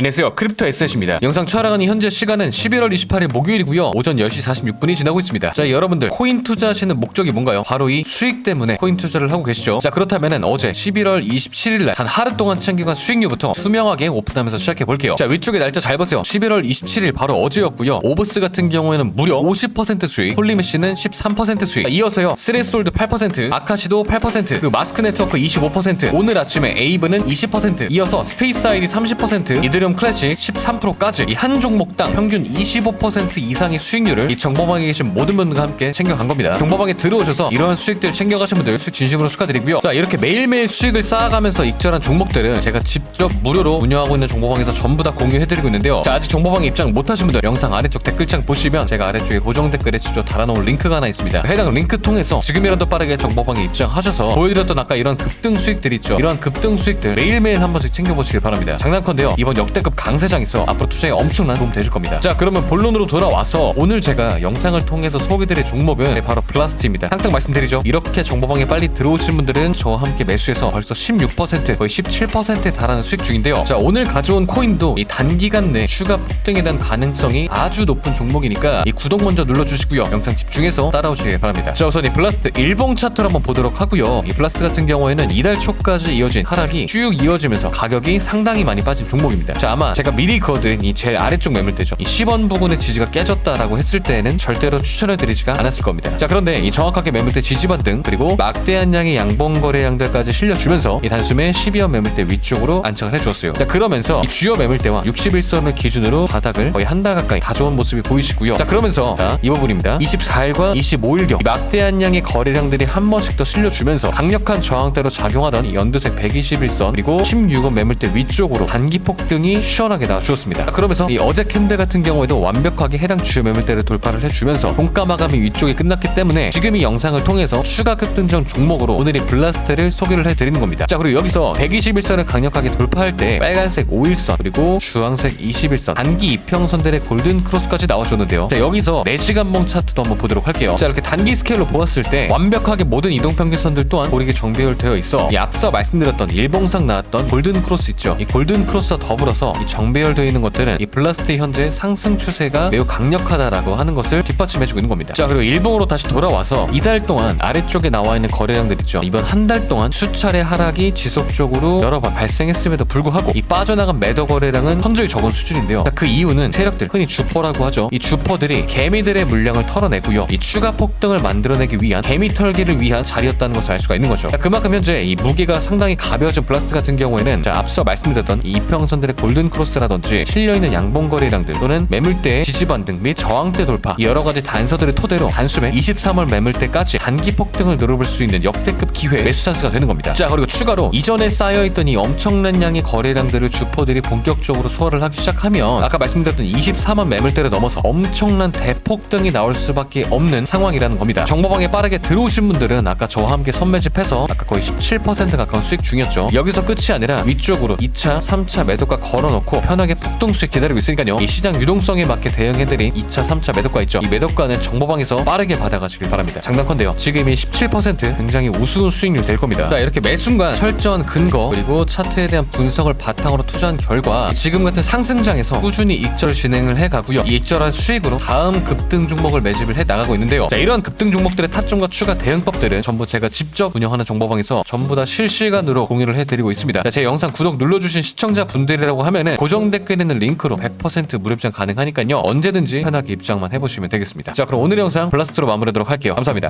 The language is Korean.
안녕하세요. 크립토 에셋입니다. 영상 촬영하는 현재 시간은 11월 28일 목요일이고요. 오전 10시 46분이 지나고 있습니다. 자 여러분들 코인 투자하시는 목적이 뭔가요? 바로 이 수익 때문에 코인 투자를 하고 계시죠? 자 그렇다면은 어제 11월 27일 날 단 하루 동안 챙겨간 수익률부터 투명하게 오픈하면서 시작해 볼게요. 자 위쪽에 날짜 잘 보세요. 11월 27일 바로 어제였고요. 오브스 같은 경우에는 무려 50% 수익 폴리메시는 13% 수익. 자, 이어서요. 스레솔드 8% 아카시도 8% 그리고 마스크 네트워크 25% 오늘 아침에 에이브는 20% 이어서 스페이스 아이디 30% 이더리 움 클래식 13%까지 이 한 종목당 평균 25% 이상의 수익률을 이 정보방에 계신 모든 분들과 함께 챙겨간 겁니다. 정보방에 들어오셔서 이러한 수익들 챙겨가신 분들 수익 진심으로 축하드리고요. 자 이렇게 매일매일 수익을 쌓아가면서 익절한 종목들은 제가 직접 무료로 운영하고 있는 정보방에서 전부 다 공유해드리고 있는데요. 자 아직 정보방에 입장 못하신 분들 영상 아래쪽 댓글창 보시면 제가 아래쪽에 고정 댓글에 직접 달아놓은 링크가 하나 있습니다. 해당 링크 통해서 지금이라도 빠르게 정보방에 입장하셔서 보여드렸던 아까 이런 급등 수익들 있죠? 이러한 급등 수익들 매일매일 한 번씩 챙겨보시길 바랍니다. 장난컨대요. 이번 역대 급 강세장에서 앞으로 투자에 엄청난 도움 되실 겁니다. 자 그러면 본론으로 돌아와서 오늘 제가 영상을 통해서 소개드릴 종목은 네, 바로 플라스트입니다. 항상 말씀드리죠. 이렇게 정보방에 빨리 들어오신 분들은 저와 함께 매수해서 벌써 16% 거의 17%에 달하는 수익 중인데요. 자 오늘 가져온 코인도 이 단기간 내 추가 폭등에 대한 가능성이 아주 높은 종목이니까 이 구독 먼저 눌러주시고요. 영상 집중해서 따라오시길 바랍니다. 자 우선 이 플라스트 일봉 차트를 한번 보도록 하고요. 이 플라스트 같은 경우에는 이달 초까지 이어진 하락이 쭉 이어지면서 가격이 상당히 많이 빠진 종목입니다. 자 아마 제가 미리 그어드린 이 제일 아래쪽 매물대죠. 이 10원 부근의 지지가 깨졌다라고 했을 때는 절대로 추천해드리지가 않았을 겁니다. 자 그런데 이 정확하게 매물대 지지 반등 그리고 막대한 양의 양봉 거래량들까지 실려주면서 이 단숨에 12원 매물대 위쪽으로 안착을 해주었어요. 자 그러면서 이 주요 매물대와 61선을 기준으로 바닥을 거의 한 달 가까이 가져온 모습이 보이시고요. 자 그러면서 자, 이 부분입니다. 24일과 25일경. 막대한 양의 거래량들이 한 번씩 더 실려주면서 강력한 저항대로 작용하던 이 연두색 121선 그리고 16원 매물대 위쪽으로 단기 폭등이 시원하게 나와주었습니다. 자, 그러면서 이 어제 캔들 같은 경우에도 완벽하게 해당 주요 매물대를 돌파를 해주면서 종가 마감이 위쪽에 끝났기 때문에 지금 이 영상을 통해서 추가 급등전 종목으로 오늘의 블라스트를 소개를 해드리는 겁니다. 자 그리고 여기서 121선을 강력하게 돌파할 때 빨간색 5일선 그리고 주황색 21선 단기 이평선들의 골든 크로스까지 나와줬는데요. 자 여기서 4시간봉 차트도 한번 보도록 할게요. 자 이렇게 단기 스케일로 보았을 때 완벽하게 모든 이동 평균선들 또한 고르게 정배열되어 있어. 이 앞서 말씀드렸던 일봉상 나왔던 골든 크로스 있죠? 이 골든 크로스와 더불어서 이 정배열되어 있는 것들은 이 블라스트 현재 상승 추세가 매우 강력하다라고 하는 것을 뒷받침해주고 있는 겁니다. 자 그리고 일봉으로 다시 돌아와서 이달 동안 아래쪽에 나와 있는 거래량들 있죠. 이번 한 달 동안 수차례 하락이 지속적으로 여러 번 발생했음에도 불구하고 이 빠져나간 매도 거래량은 현저히 적은 수준인데요. 자, 그 이유는 세력들 흔히 주포라고 하죠. 이 주포들이 개미들의 물량을 털어내고요. 이 추가 폭등을 만들어내기 위한 개미 털기를 위한 자리였다는 것을 알 수가 있는 거죠. 자, 그만큼 현재 이 무게가 상당히 가벼워진 플라스트 같은 경우에는 자, 앞서 말씀드렸던 이 이평선들의 골든 크로스라든지 실려있는 양봉 거래량들 또는 매물대의 지지 반등 및 저항대 돌파 이 여러 가지 단서들을 토대로 단숨에 23월 매물대까지 단기 폭등을 누려볼 수 있는 역대급 기회 매수 찬스가 되는 겁니다. 자 그리고 추가로 이전에 쌓여있던 이 엄청난 양의 거래량들을 주포들이 본격적으로 소화를 하기 시작하면 아까 말씀드렸던 23원 매물대를 넘어서 엄청난 대폭등이 나올 수밖에 없는 상황이라는 겁니다. 정보방에 빠르게 들어오신 분들은 아까 저와 함께 선매집해서 아까 거의 17% 가까운 수익 중이었죠. 여기서 끝이 아니라 위쪽으로 2차 3차 매도가 걸어놓고 편하게 폭등 수익 기다리고 있으니까요. 이 시장 유동성에 맞게 대응해드린 2차 3차 매도가 있죠. 이 매도가는 정보방에서 빠르게 받아가시길 바랍니다. 장난컨대요. 지금 이 17% 굉장히 우스운 수익률 될 겁니다. 자 이렇게 매 순간 철저한 근거 그리고 차트에 대한 분석을 바탕으로 투자한 결과 지금 같은 상승장에서 꾸준히 익절 진행을 해가고요. 이 익절한 수익으로 다음 급등 종목을 매집을 해 나가고 있는데요. 자 이러한 급등 종목들의 타점과 추가 대응법들은 전부 제가 직접 운영하는 정보방에서 전부 다 실시간으로 공유를 해드리고 있습니다. 자, 제 영상 구독 눌러주신 시청자분들이라고 하면은 고정 댓글에 있는 링크로 100% 무료 입장 가능하니까요. 언제든지 편하게 입장만 해보시면 되겠습니다. 자 그럼 오늘 영상 블라스트로 마무리하도록 할게요. 감사합니다